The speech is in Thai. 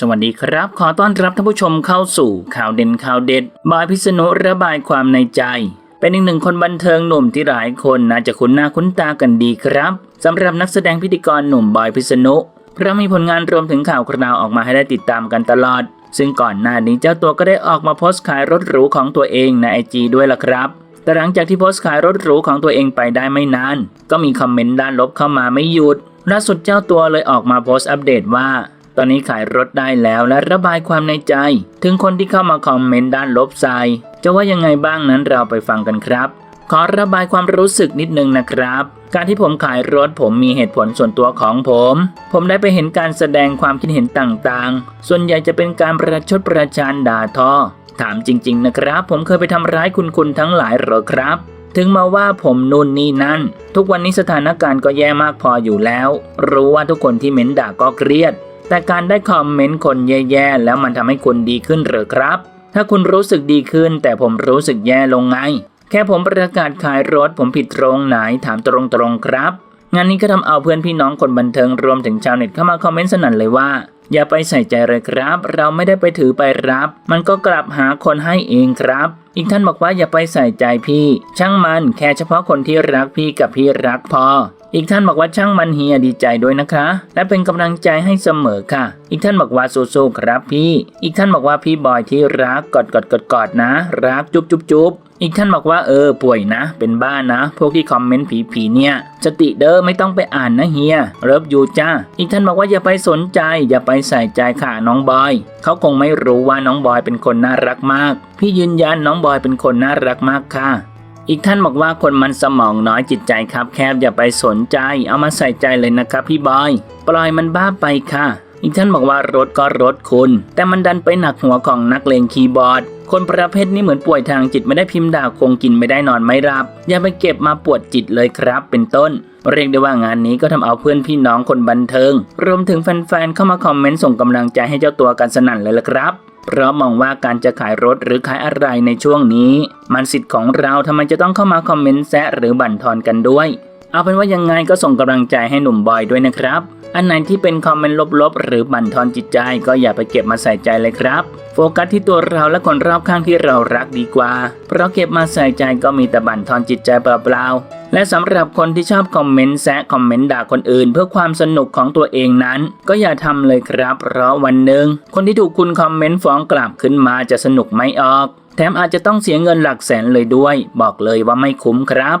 สวัสดีครับ ขอต้อนรับท่านผู้ชมเข้าสู่ข่าวเด่นข่าวเด็ดบายพิษณุระบายความในใจ เป็นอีกหนึ่งคนบันเทิงหนุ่มที่หลายคนน่าจะคุ้นหน้าคุ้นตากันดีครับสำหรับนักแสดงพิธีกรหนุ่มบอยพิษณุเพราะมีผลงานรวมถึงข่าวคราวออกมาให้ได้ติดตามกันตลอด ซึ่งก่อนหน้านี้เจ้าตัวก็ได้ออกมาโพสต์ขายรถหรูของตัวเองในไอจด้วยล่ะครับแต่หลังจากที่โพสต์ขายรถหรูของตัวเองไปได้ไม่นาน ก็มีคอมเมนต์ด้านลบเข้ามาไม่หยุดล่าสุดเจ้าตัวเลยออกมาโพสต์อัปเดตว่า ตอนนี้ขายรถได้แล้วและระบายความในใจ ถึงคนที่เข้ามาคอมเมนต์ด้านลบใส่จะว่ายังไงบ้างนั้นเราไปฟังกันครับ ขอระบายความรู้สึกนิดนึงนะครับ การที่ผมขายรถผมมีเหตุผลส่วนตัวของผม ผมได้ไปเห็นการแสดงความคิดเห็นต่างๆ ส่วนใหญ่จะเป็นการประชดประจานด่าทอ ถามจริง ๆ นะครับ ผมเคยไปทำร้ายคุณคุณทั้งหลายหรอครับถึงมาว่าผมนู่นนี่นั่น ทุกวันนี้สถานการณ์ก็แย่มากพออยู่แล้ว รู้ว่าทุกคนที่เม้นด่าก็เครียด แต่การได้คอมเมนต์คนแย่ๆ แล้วมันทำให้คุณดีขึ้นหรือครับ ถ้าคุณรู้สึกดีขึ้น แต่ผมรู้สึกแย่ลงไง แค่ผมประกาศขายรถผมผิดตรงไหนถามตรงๆครับ งานนี้ก็ทำเอาเพื่อนพี่น้องคนบันเทิงรวมถึงชาวเน็ตเข้ามาคอมเมนต์สนั่นเลยว่า อย่าไปใส่ใจเลยครับ เราไม่ได้ไปถือไปรับ มันก็กลับหาคนให้เองครับ อีกท่านบอกว่าอย่าไปใส่ใจพี่ ช่างมันแค่เฉพาะคนที่รักพี่กับพี่รักพอ อีกท่านบอกว่าช่างมันเฮียดีใจด้วยนะคะ และเป็นกำลังใจให้เสมอค่ะ อีกท่านบอกว่าสู้ๆครับพี่ อีกท่านบอกว่าพี่บอยที่รักกอดกอดกอดกอดนะ รักจุ๊บจุ๊บจุ๊บอีกท่านบอกว่าเออป่วยนะ เป็นบ้านะพวกที่คอมเมนต์ผีผีๆเนี่ยสติเด้อไม่ต้องไปอ่านนะเฮียเริบอยู่จ้าอีกท่านบอกว่าอย่าไปสนใจ อย่าไปใส่ใจค่ะน้องบอยเขาคงไม่รู้ว่าน้องบอยเป็นคนน่ารักมาก พี่ยืนยันน้องบอยเป็นคนน่ารักมากค่ะ อีกท่านบอกว่าคนมันสมองน้อยจิตใจครับแคบอย่าไปสนใจ เอามาใส่ใจเลยนะครับพี่บอย ปล่อยมันบ้าไปค่ะ อีกท่านบอกว่ารถก็รถคุณ แต่มันดันไปหนักหัวของนักเลงคีย์บอร์ด คนประเภทนี้เหมือนป่วยทางจิตไม่ได้พิมพ์ด่าคงกินไม่ได้นอนไม่รับ อย่าไปเก็บมาปวดจิตเลยครับ เป็นต้น เรียกได้ว่างานนี้ก็ทำเอาเพื่อนพี่น้องคนบันเทิง รวมถึงแฟนๆเข้ามาคอมเมนต์ส่งกำลังใจให้เจ้าตัวกันสนั่นเลยละครับเพราะมองว่าการจะขายรถหรือขายอะไรในช่วงนี้ มันสิทธิ์ของเราทำไมจะต้องเข้ามาคอมเมนต์แซะหรือบั่นทอนกันด้วย เอาเป็นว่ายังไงก็ส่งกำลังใจให้หนุ่มบอยด้วยนะครับ อันไหนที่เป็นคอมเมนต์ลบๆ หรือบั่นทอนจิตใจก็อย่าไปเก็บมาใส่ใจเลยครับ โฟกัสที่ตัวเราและคนรอบข้างที่เรารักดีกว่า เพราะเก็บมาใส่ใจก็มีแต่บั่นทอนจิตใจเปล่าๆ และสำหรับคนที่ชอบคอมเมนต์แซะคอมเมนต์ด่าคนอื่น เพื่อความสนุกของตัวเองนั้น ก็อย่าทำเลยครับ เพราะวันหนึ่งคนที่ถูกคุณคอมเมนต์ฟ้องกลับขึ้นมาจะสนุกไม่ออก แถมอาจจะต้องเสียเงินหลักแสนเลยด้วย บอกเลยว่าไม่คุ้มครับ